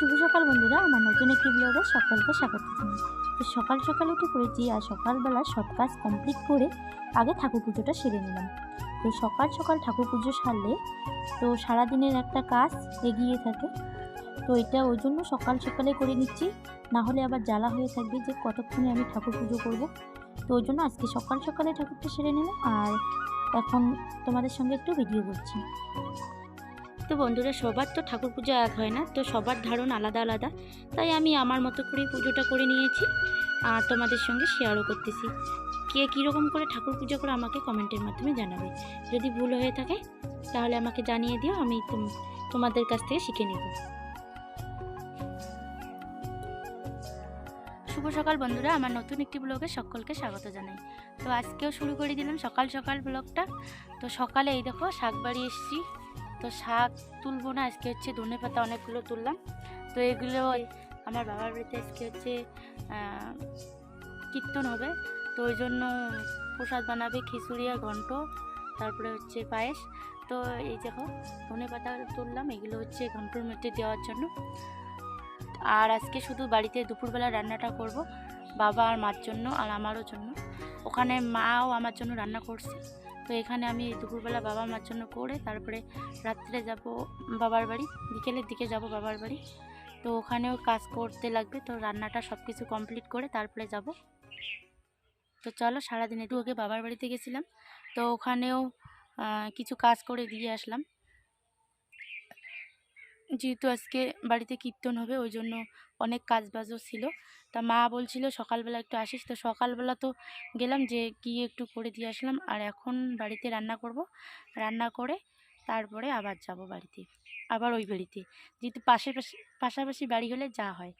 শুভ সকাল বন্ধুরা, আমার নতুন একটি ব্লগে সকলকে স্বাগত জানাই। তো সকাল সকাল উঠে পড়েছি আর সকালবেলা সব কাজ কমপ্লিট করে আগে ঠাকুর পুজোটা সেরে নিলাম। তো সকাল সকাল ঠাকুর পুজো সারলে তো সারাদিনের একটা কাজ এগিয়ে থাকে। তো এটা ওই জন্য সকাল সকালে করে নিচ্ছি, না হলে আবার জ্বালা হয়ে থাকবে যে কতক্ষণে আমি ঠাকুর পুজো করব। তো ওই জন্য আজকে সকাল সকালে ঠাকুরটা সেরে নিলাম আর এখন তোমাদের সঙ্গে একটু ভিডিও করছি। তো বন্ধুরা সবার তো ঠাকুর পুজো এক হয় না, তো সবার ধারণ আলাদা আলাদা। তাই আমি আমার মতো করে পুজোটা করে নিয়েছি, আর তোমাদের সঙ্গে শেয়ারও করতেছি। কে কীরকম করে ঠাকুর পুজো করে আমাকে কমেন্টের মাধ্যমে জানাবে। যদি ভুল হয়ে থাকে, তাহলে আমাকে জানিয়ে দিও, আমি তোমাদের কাছ থেকে শিখে নেব। শুভ সকাল বন্ধুরা, আমার নতুন একটি ব্লগে সকলকে স্বাগত জানাই। তো আজকেও শুরু করে দিলাম সকাল সকাল ব্লগটা। তো সকালে এই দেখো শাক বাড়ি এসেছি। তো শাক তুলবো না আজকে হচ্ছে ধনে পাতা অনেকগুলো তুললাম। তো এগুলো আমার বাবার বাড়িতে আজকে হচ্ছে কীর্তন হবে। তো ওই জন্য প্রসাদ বানাবে খিচুড়ি আর ঘন্ট তারপরে হচ্ছে পায়েস। তো এই দেখো ধনে পাতা তুললাম এগুলো হচ্ছে ঘন্টর মধ্যে দেওয়ার জন্য। আর আজকে শুধু বাড়িতে দুপুরবেলা রান্নাটা করব বাবা আর মার জন্য আর আমারও জন্য। ওখানে মাও আমার জন্য রান্না করছে। তো এখানে আমি দুপুরবেলা বাবা মার জন্য করে তারপরে রাত্রে যাব বাবার বাড়ি, বিকেলের দিকে যাব বাবার বাড়ি। তো ওখানেও কাজ করতে লাগবে, তো রান্নাটা সব কিছু কমপ্লিট করে তারপরে যাব। তো চলো সারাদিন একটু ওকে বাবার বাড়িতে গেছিলাম, তো ওখানেও কিছু কাজ করে দিয়ে আসলাম। যেহেতু আজকে বাড়িতে কীর্তন হবে, ওই জন্য অনেক কাজ বাজও ছিল। তা মা বলছিল, সকালবেলা একটু আসিস। তো সকালবেলা তো গেলাম যে গিয়ে একটু করে দিয়ে আসলাম। আর এখন বাড়িতে রান্না করব। রান্না করে তারপরে আবার যাব বাড়িতে, আবার ওই বাড়িতে। যেহেতু পাশে পাশে, পাশাপাশি বাড়ি হলে যা হয়।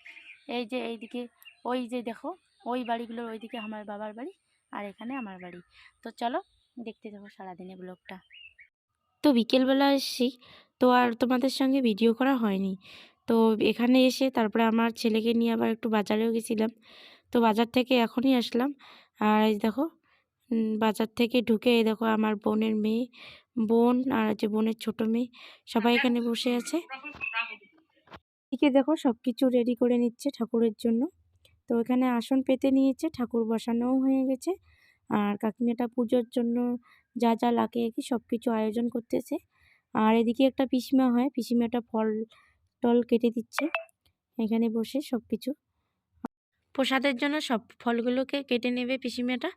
এই যে এইদিকে, ওই যে দেখো, ওই বাড়িগুলোর ওইদিকে আমার বাবার বাড়ি আর এখানে আমার বাড়ি। তো চলো, দেখতে যাব সারাদিনে ব্লগটা। তো বিকেলবেলা এসেছি তো আর তোমাদের সঙ্গে ভিডিও করা হয়নি। তো এখানে এসে তারপরে আমার ছেলেকে নিয়ে আবার একটু বাজারেও গেছিলাম। তো বাজার থেকে এখনই আসলাম। আর এই দেখো বাজার থেকে ঢুকে এই দেখো আমার বোনের মেয়ে, বোন আর যে বোনের ছোট মেয়ে সবাই এখানে বসে আছে। এদিকে দেখো সব কিছু রেডি করে নিচ্ছে ঠাকুরের জন্য। তো এখানে আসন পেতে নিয়েছে, ঠাকুর বসানোও হয়ে গেছে। আর কাকিমাটা পুজোর জন্য যা যা লাগে কি সব কিছু আয়োজন করতেছে। আর এদিকে একটা পিসিমা হয়, পিসিমাটা ফল টল কেটে দিচ্ছে। এখানে বসে সব কিছু প্রসাদের জন্য সব ফলগুলোকে কেটে নেবে পিসিমাটা।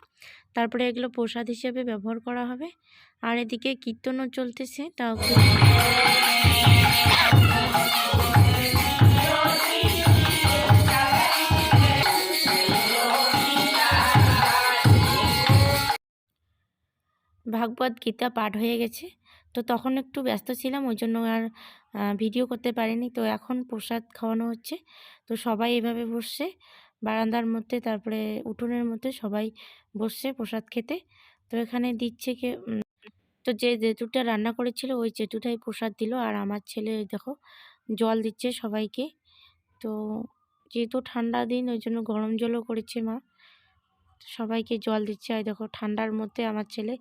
তারপরে এগুলো প্রসাদ হিসেবে ব্যবহার করা হবে। আর এদিকে কীর্তনও চলতেছে, তাও ভাগবত গীতা পাঠ হয়ে গেছে। তো তখন একটু ব্যস্ত ছিলাম, ওই জন্য আর ভিডিও করতে পারিনি। তো এখন প্রসাদ খাওয়ানো হচ্ছে। তো সবাই এভাবে বসছে। বারান্দার মধ্যে, তারপরে উঠোনের মধ্যে সবাই বসছে প্রসাদ খেতে। তো এখানে দিচ্ছে কে তো যে জেঠুটা রান্না করেছিল, ওই জেঠুটাই প্রসাদ দিল। আর আমার ছেলে দেখো, জল দিচ্ছে সবাইকে। তো যেহেতু ঠান্ডা দিন, ওই জন্য গরম জলও করেছে মা। সবাইকে জল দিচ্ছে। আর দেখো ঠান্ডার মধ্যে আমার ছেলে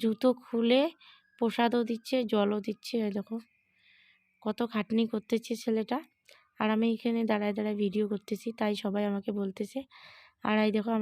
জুতো খুলে প্রসাদও দিচ্ছে, জলও দিচ্ছে। দেখো কত খাটনি করতেছে ছেলেটা। আর আমি এখানে দাঁড়ায় দাঁড়ায় ভিডিও করতেছি, তাই সবাই আমাকে বলতেছে। আর এই দেখো আমার